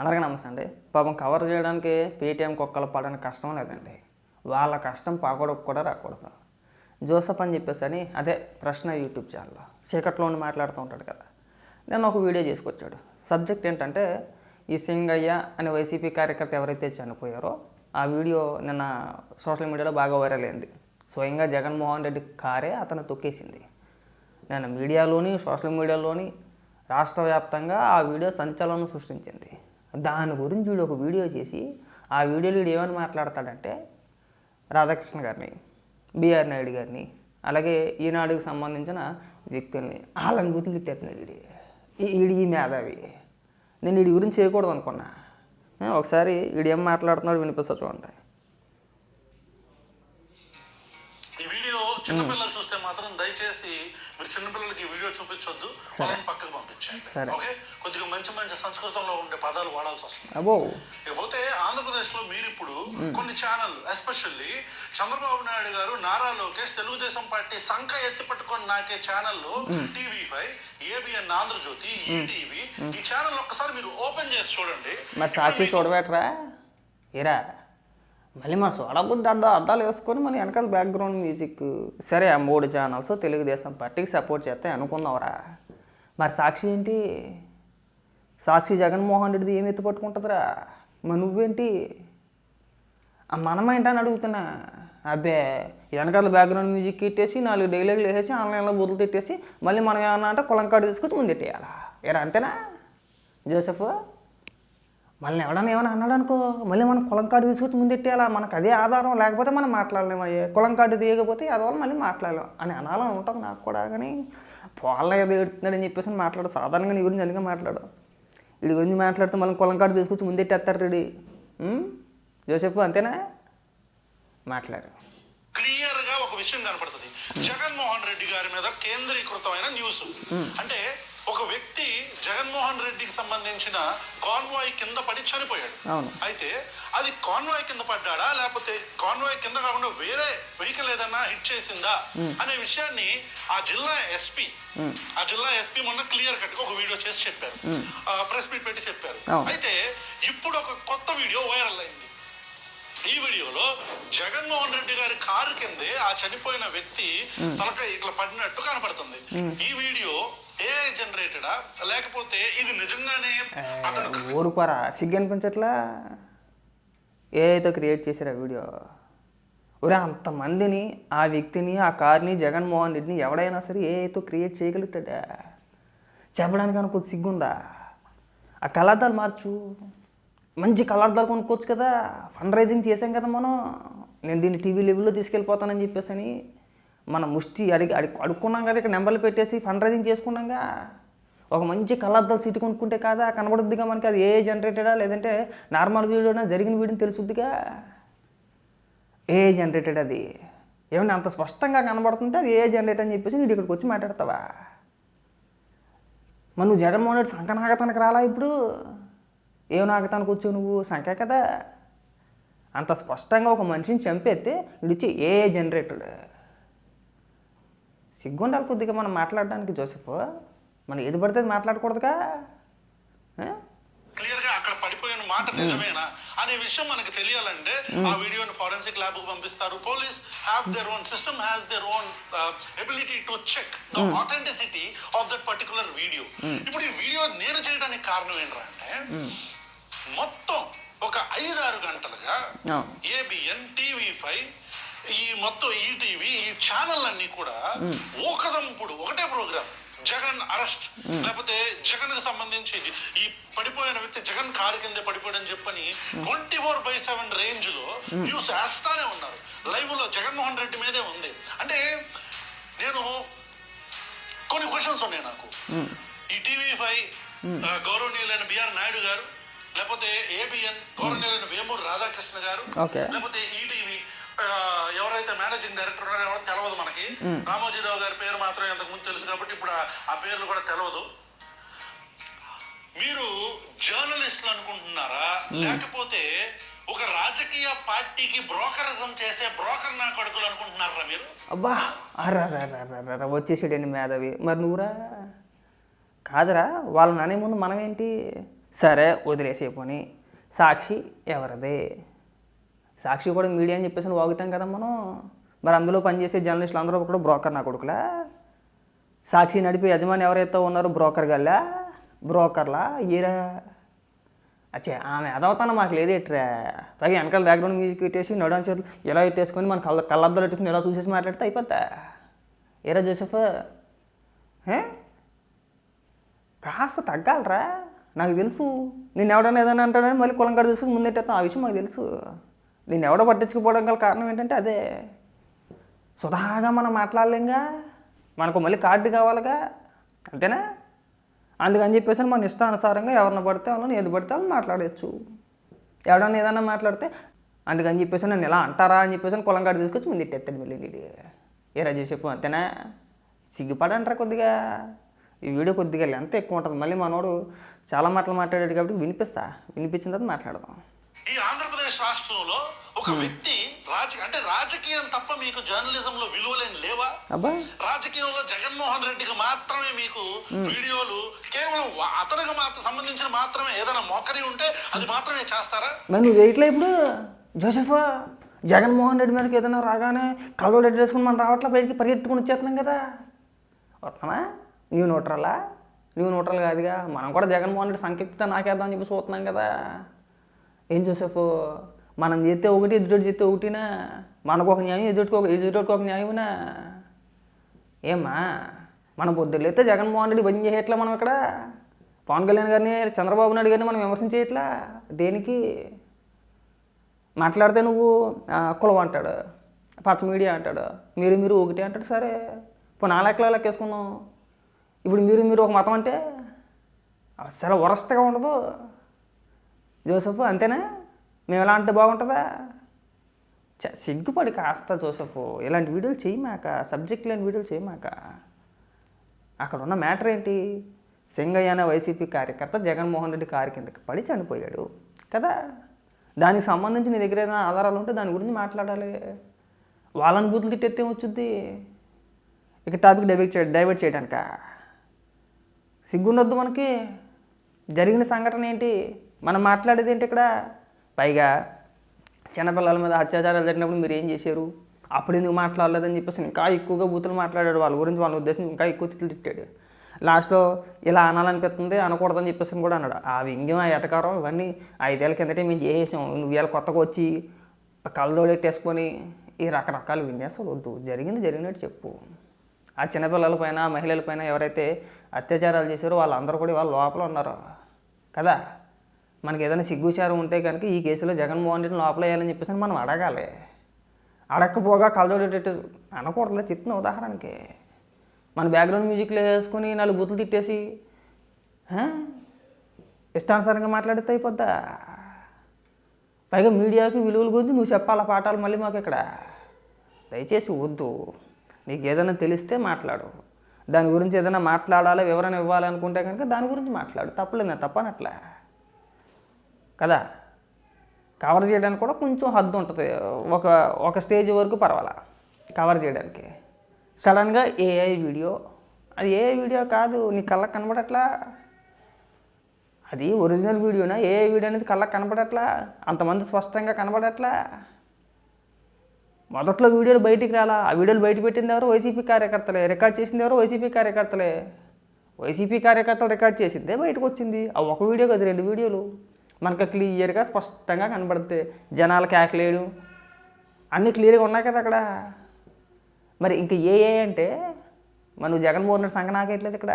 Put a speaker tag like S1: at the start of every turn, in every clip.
S1: అందరికీ నమస్తే అండి. పాపం కవర్ చేయడానికి పేటీఎం కుక్కలు పడని కష్టం లేదండి. వాళ్ళ కష్టం పాకూడకు కూడా రాకూడదు. జోసఫ్ అని చెప్పేసి అని అదే ప్రశ్న యూట్యూబ్ ఛానల్లో చీకట్లోని ఉండి మాట్లాడుతూ ఉంటాడు కదా. నేను ఒక వీడియో చేసుకొచ్చాడు సబ్జెక్ట్ ఏంటంటే ఈ సింగయ్య అనే వైసీపీ కార్యకర్త ఎవరైతే చనిపోయారో ఆ వీడియో నిన్న సోషల్ మీడియాలో బాగా వైరల్ అయింది. స్వయంగా జగన్మోహన్ రెడ్డి కారే అతను తొక్కేసింది. నేను మీడియాలోని సోషల్ మీడియాలోని రాష్ట్ర వ్యాప్తంగా ఆ వీడియో సంచలనం సృష్టించింది. దాని గురించి వీడు ఒక వీడియో చేసి ఆ వీడియోలో వీడు ఏమని మాట్లాడతాడంటే రాధాకృష్ణ గారిని బిఆర్ నాయుడు గారిని అలాగే ఈనాడుకి సంబంధించిన వ్యక్తుల్ని వాళ్ళని గురించి తిట్టేస్తున్నాడు వీడి ఈ- వీడి ఈ మేధావి. నేను వీడి గురించి చేయకూడదు అనుకున్నా ఒకసారి వీడు ఏం మాట్లాడుతున్నాడు వినిపిస్తా చూడండి.
S2: చిన్నపిల్లలు చూస్తే మాత్రం దయచేసి మీరు చిన్నపిల్లలకి ఈ వీడియో చూపించొద్దు వాళ్ళని పక్కకు పంపించండి. ఓకే? కొద్దిగా మంచి మంచి సంస్కృతంలో ఉండే పదాలు వాడాల్సి వస్తుంది. ఇకపోతే ఆంధ్రప్రదేశ్లో మీరు ఇప్పుడు కొన్ని ఛానల్ ఎస్పెషల్లీ చంద్రబాబు నాయుడు గారు నారా లోకేష్ తెలుగుదేశం పార్టీ సంఖ ఎత్తి పట్టుకొని నాకే ఛానల్లో TV five ABN Andhra Jyothi ETV ఈ ఛానల్ ఒక్కసారి మీరు ఓపెన్ చేసి చూడండి.
S1: మరి సాక్షి చూడబెట్టరా? ఏరా? మళ్ళీ మన చూడబుద్ది అద్దా అద్దాలు వేసుకొని మన వెనకాల బ్యాక్గ్రౌండ్ మ్యూజిక్ సరే ఆ మూడు ఛానల్స్ తెలుగుదేశం పార్టీకి సపోర్ట్ చేస్తే అనుకుందాంరా. మరి సాక్షి ఏంటి? సాక్షి జగన్మోహన్ రెడ్డిది ఏమి ఎత్తుపట్టుకుంటుందిరా మరి నువ్వేంటి? ఆ మనమేంటని అడుగుతున్నా. అబ్బే వెనకాల బ్యాక్గ్రౌండ్ మ్యూజిక్ ఇట్టేసి నాలుగు డైలాగులు వేసేసి ఆన్లైన్లో బుద్ధులు తిట్టేసి మళ్ళీ మనం ఏమన్నా అంటే కులం కార్డు తీసుకొచ్చి ముందెట్టేయాలా? ఏరా అంతేనా? జోసెఫ్? మళ్ళీ ఎవడన్నా ఏమైనా అన్నాడు అనుకో మళ్ళీ మనం కులం కార్డు తీసుకొచ్చి ముందెట్టేయాలా? మనకు అదే ఆధారం లేకపోతే మనం మాట్లాడలేము. అయ్యే కులం కార్డు తీయకపోతే అదవల్ల మళ్ళీ మాట్లాడలేం అని అనాలని ఉంటుంది నాకు కూడా కానీ పోళ్ళ ఏదో ఎడుతున్నాడని చెప్పేసి మాట్లాడు సాధారణంగా నీ గురించి అందుకే మాట్లాడు వీడి గురించి మాట్లాడితే మళ్ళీ కులం కార్డు తీసుకొచ్చి ముందెట్టేస్తారు రెడీ జోసెఫ్ అంతేనా? మాట్లాడు.
S2: క్లియర్గా ఒక విషయం కనపడుతుంది. జగన్మోహన్ రెడ్డి గారి మీద కేంద్రీకృతమైన న్యూస్. అంటే ఒక వ్యక్తి జగన్మోహన్ రెడ్డికి సంబంధించిన కాన్వాయ్ కింద పడి చనిపోయాడు.
S1: అవును.
S2: అయితే అది కాన్వాయ్ కింద పడ్డాడా? లేకపోతే కాన్వాయ్ కింద కాకుండా వేరే వెహికల్ ఏదన్నా హిట్ చేసిందా? అనే విషయాన్ని ఆ జిల్లా ఎస్పీ ఆ జిల్లా ఎస్పీ మొన్న క్లియర్ కట్ ఒక వీడియో చేసి చెప్పారు. ప్రెస్ మీట్ పెట్టి చెప్పారు. అయితే ఇప్పుడు ఒక కొత్త వీడియో వైరల్ అయింది. ఈ వీడియోలో జగన్మోహన్ రెడ్డి గారి కారు కిందే ఆ చనిపోయిన వ్యక్తి తలక ఇట్లా పడినట్టు కనపడుతుంది. ఈ వీడియో ఏ జనరేటెడా లేకపోతే ఇది నిజంగానే అతను
S1: ఊరుకోరా. సిగ్గు అనిపించట్లా? ఏఐతో క్రియేట్ చేశారు ఆ వీడియో? ఒరే అంతమందిని ఆ వ్యక్తిని ఆ కార్ని జగన్మోహన్ రెడ్డిని ఎవడైనా సరే ఏఐతో క్రియేట్ చేయగలుగుతాడా? చెప్పడానికి అనుకో సిగ్గుందా? ఆ కలర్దాలు మార్చు. మంచి కలర్దాలు కొనుక్కోవచ్చు కదా. ఫండ్ రైజింగ్ చేసాం కదా మనం. నేను దీన్ని టీవీ లెవెల్లో తీసుకెళ్ళిపోతానని చెప్పేసి అని మనం ముష్టి అడిగి అడి అడుక్కున్నాం కదా. ఇక్కడ నెంబర్లు పెట్టేసి ఫండ్ రైజింగ్ చేసుకున్నాంగా ఒక మంచి కలర్దాలు సీటు కొనుక్కుంటే కాదా? కనబడుద్దిగా మనకి. అది ఏ జనరేటెడా? లేదంటే నార్మల్ వీడియోనా? జరిగిన వీడియో తెలుసుద్దిగా. ఏ జనరేటెడ్ అది? ఏమన్నా అంత స్పష్టంగా కనబడుతుంటే అది ఏ జనరేట్ అని చెప్పేసి నీకు ఇక్కడికి వచ్చి మాట్లాడతావా? మరి నువ్వు జగన్మోహన్ రెడ్డి సంకనాగతానికి రాలా ఇప్పుడు? ఏం నాగతానికి వచ్చావు నువ్వు? సంఖ్య కదా. అంత స్పష్టంగా ఒక మనిషిని చంపేస్తే ఇడిచి ఏ జనరేటెడ్ సిగ్గుండాలి కొద్దిగా మనం మాట్లాడడానికి జోసెఫ్. మనం ఏది పడితే మాట్లాడకూడదుగా. ఆ?
S2: క్లియర్గా అక్కడ పడిపోయిన మాట నిజమేనా అనే విషయం మనకు తెలియాలంటే ఆ వీడియోని ఫారెన్సిక్ ల్యాబ్కు పంపిస్తారు. Police have their own system has their own ability to check the authenticity of that particular video ఇప్పుడు ఈ వీడియో నేను చేయడానికి కారణం ఏంట్రా అంటే మొత్తం ఒక ఐదారు గంటలుగా. ఏబిఎన్ టీవీ ఫైవ్ ఈ మొత్తం ఈటీవీ ఈ ఛానల్ అన్ని కూడా ఒకదంపుడు ఒకటే ప్రోగ్రామ్. జగన్ అరెస్ట్. లేకపోతే జగన్కి సంబంధించి ఈ పడిపోయిన వ్యక్తి జగన్ కారు కింద పడిపోయాడని చెప్పని ట్వంటీ ఫోర్ బై సెవెన్ రేంజ్లో న్యూస్ వేస్తానే ఉన్నారు. లైవ్లో జగన్మోహన్ రెడ్డి మీదే ఉంది. అంటే నేను కొన్ని క్వశ్చన్స్ ఉన్నాయి నాకు. ఈ టీవీ ఫైవ్ గౌరవనీయులైన బిఆర్ నాయుడు గారు లేకపోతే ఏబిఎన్ గౌరవనీయులైన వేమూరు రాధాకృష్ణ గారు. లేకపోతే ఈటీవీ ఎవరైతే మేనేజింగ్ డైరెక్టర్ ఉన్నారో ఎవరో తెలియదు మనకి. రామోజీరావు గారి పేరు మాత్రం ఇంతకు ముందు తెలుసు కాబట్టి ఇప్పుడు ఆ- పేర్లు కూడా తెలియదు మీరు జర్నలిస్టులు అనుకుంటున్నారా? లేకపోతే ఒక రాజకీయ పార్టీకి బ్రోకరిజం చేసే బ్రోకర్ నా కొడుకులు అనుకుంటున్నారా మీరు?
S1: అబ్బా అర్రా వచ్చేసాడండి మేధావి. మరి నువ్వురా? కాదురా వాళ్ళని అనే ముందు మనమేంటి? సరే వదిలేసే పోని. సాక్షి ఎవరిదే? సాక్షి కూడా మీడియా అని చెప్పేసి వాగుతాం కదా మనం. మరి అందులో పనిచేసే జర్నలిస్టులు అందరూ కూడా బ్రోకర్ నా కొడుకులా? సాక్షి నడిపే యజమాని ఎవరైతే ఉన్నారో బ్రోకర్ గల్లా? బ్రోకర్లా? ఈరా? అచ్చే ఆమె అదవుతాను మాకు లేదేట్రా పైగా వెనకాల బ్యాక్గ్రౌండ్ మ్యూజిక్ పెట్టేసి నడుం చేతులు ఇలా పెట్టేసుకొని మన కళ్ళ కళ్ళద్దలు పెట్టుకుని ఇలా చూసేసి మాట్లాడితే అయిపోతా ఏరా జోసెఫ్? కాస్త తగ్గాలరా? నాకు తెలుసు. నేను ఎవడన్నా ఏదైనా అంటాడని మళ్ళీ కులం కాడ తీసుకుని ముందెట్టేస్తాం ఆ విషయం నాకు తెలుసు. నేను ఎవడో పట్టించుకుపోవడం గల కారణం ఏంటంటే అదే. సుధాగా మనం మాట్లాడలేంగా. మనకు మళ్ళీ కార్డు కావాలిగా. అంతేనా? అందుకని చెప్పేసి మన ఇష్టానుసారంగా ఎవరిని పడితే వాళ్ళని ఏది పడితే వాళ్ళని మాట్లాడచ్చు ఎవడన్నా ఏదైనా మాట్లాడితే అందుకని చెప్పేసి నన్ను ఇలా అంటారా అని చెప్పేసి కులం కాడ తీసుకొచ్చి ముందు ఎత్తేస్తాడు మళ్ళీ వీడు. ఏ రాజేష్ అంతేనా? సిగ్గుపడంటారా కొద్దిగా. ఈ వీడియో కొద్దిగా ఎంత ఎక్కువ ఉంటుంది. మళ్ళీ మనోడు చాలా మాటలు మాట్లాడాడు కాబట్టి వినిపిస్తా. వినిపించిన తర్వాత మాట్లాడదాం.
S2: ఈ ఆంధ్రప్రదేశ్ రాష్ట్రంలో ఒక వ్యక్తి రాజకీయ అంటే రాజకీయం తప్ప మీకు జర్నలిజంలో విలువలేని లేవా?
S1: అబ్బా.
S2: రాజకీయంలో జగన్మోహన్ రెడ్డికి మాత్రమే మీకు వీడియోలు కేవలం అతనికి మాత్రం సంబంధించిన మాత్రమే ఏదైనా మోకరి ఉంటే అది మాత్రమే చేస్తారా?
S1: మరి నువ్వు వేయట్లే ఇప్పుడు. జోసెఫ్ జగన్మోహన్ రెడ్డి మీదకి ఏదైనా రాగానే కళ్ళు రెడ్డి వేసుకుని మనం రావట్లే? బయటికి పరిగెత్తుకుని వచ్చేస్తున్నాం కదా. వస్తున్నామా న్యూ న్యూట్రలా న్యూ న్యూట్రల్ కాదుగా? మనం కూడా జగన్మోహన్ రెడ్డి సంక్షిప్త నాకేద్దాం అని చెప్పి చూస్తున్నాం కదా. ఏం చూసేపు మనం చేస్తే ఒకటి ఎదుటి చేస్తే ఒకటినా? మనకు ఒక న్యాయం ఎదుటికి ఒక ఎదుటికి ఒక న్యాయమునా? ఏమ్మా? మనం పొద్దులేస్తే జగన్మోహన్ రెడ్డి బంద్ చేయట్లా మనం ఇక్కడ? పవన్ కళ్యాణ్ గారిని చంద్రబాబు నాయుడు గారిని మనం విమర్శించేయట్లా? దేనికి? మాట్లాడితే నువ్వు కులం అంటాడు పచ్చ మీడియా అంటాడు మీరు మీరు ఒకటి అంటాడు సరే. ఇప్పుడు నా లెక్కలో లెక్కేసుకుందాం. ఇప్పుడు మీరు మీరు ఒక మతం అంటే అసలు వరస్ట్గా ఉండదు. జోసఫ్ అంతేనా? మేము ఎలా అంటే బాగుంటుందా? చ సిగ్గుపడి కాస్త జోసఫ్. ఇలాంటి వీడియోలు చేయమాక సబ్జెక్ట్ లేని వీడియోలు చేయమాక. అక్కడ ఉన్న మ్యాటర్ ఏంటి? సింగయ్య అనే వైసీపీ కార్యకర్త జగన్మోహన్ రెడ్డి కారు కిందకి పడి చనిపోయాడు కదా? దానికి సంబంధించి నీ దగ్గర ఏదైనా ఆధారాలు ఉంటే దాని గురించి మాట్లాడాలి. వాళ్ళని బూతులు తిట్టేస్తే వచ్చుద్ది ఇక టాపిక్ డైవర్ట్ చే డైవర్ట్ చేయడానికా? సిగ్గుండొద్దు మనకి. జరిగిన సంఘటన ఏంటి? మనం మాట్లాడేది ఏంటి ఇక్కడ? పైగా చిన్నపిల్లల మీద అత్యాచారాలు జరిగినప్పుడు మీరు ఏం చేశారు? అప్పుడు ఎందుకు మాట్లాడలేదని చెప్పేసి ఇంకా ఎక్కువగా బూతులు మాట్లాడాడు వాళ్ళ గురించి వాళ్ళ ఉద్దేశం ఇంకా ఎక్కువ తిట్లు తిట్టాడు. లాస్ట్లో ఇలా అనాలనిపిస్తుంది అనకూడదని చెప్పేసి కూడా అన్నాడు. ఆ వ్యంగ్యం ఆ ఎటకారం ఇవన్నీ ఐదేళ్ళ కిందటే మేము చేసేసాం. నువ్వు ఇవాళ కొత్తగా వచ్చి కళ్ళదోడెట్టేసుకొని ఈ రకరకాల విన్యాసాలు వద్దు. జరిగింది జరిగినట్టు చెప్పు. ఆ చిన్నపిల్లల పైన మహిళల పైన ఎవరైతే అత్యాచారాలు చేశారో వాళ్ళందరూ కూడా వాళ్ళ లోపల ఉన్నారు. కదా? మనకి ఏదైనా సిగ్గుచారం ఉంటే కనుక ఈ కేసులో జగన్మోహన్ రెడ్డిని లోపల వేయాలని చెప్పేసి మనం అడగాలి. అడగకపోగా కలదోడేటట్టు అనకూడదు చెప్తున్న ఉదాహరణకి. మన బ్యాక్గ్రౌండ్ మ్యూజిక్లో వేసుకొని నాలుగు బుద్ధులు తిట్టేసి ఇష్టానుసారంగా మాట్లాడితే అయిపోద్దా? పైగా మీడియాకి విలువల గురించి నువ్వు చెప్పాలా పాఠాలు మళ్ళీ మాకు ఇక్కడ? దయచేసి వద్దు. నీకు ఏదైనా తెలిస్తే మాట్లాడు. దాని గురించి ఏదైనా మాట్లాడాలి వివరణ ఇవ్వాలనుకుంటే కనుక దాని గురించి మాట్లాడు. తప్పలేదు నేను తప్పనట్లే. కదా? కవర్ చేయడానికి కూడా కొంచెం హద్దు ఉంటుంది. ఒక ఒక స్టేజ్ వరకు పర్వాలా? కవర్ చేయడానికి. సడన్గా ఏఐ వీడియో అది ఏ వీడియో కాదు నీ కళ్ళకు కనబడట్లా? అది ఒరిజినల్ వీడియోనా ఏ వీడియో అనేది కళ్ళకు కనబడట్లా? అంతమంది స్పష్టంగా కనబడట్లా? మొదట్లో వీడియోలు బయటికి రాలా? ఆ వీడియోలు బయట పెట్టింది ఎవరు? వైసీపీ కార్యకర్తలే. రికార్డ్ చేసింది ఎవరు? వైసీపీ కార్యకర్తలే. వైసీపీ కార్యకర్తలు రికార్డ్ చేసిందే బయటకు వచ్చింది. ఆ ఒక వీడియో కదా రెండు వీడియోలు. మనకు క్లియర్గా స్పష్టంగా కనబడితే జనాలు కేకలేడు అన్నీ క్లియర్గా ఉన్నాయి కదా అక్కడ. మరి ఇంకా ఏ ఏ అంటే మనం జగన్మోహన్ రెడ్డి సంఘ నాకేట్లేదు ఇక్కడ.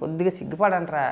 S1: కొద్దిగా సిగ్గుపడంట్రా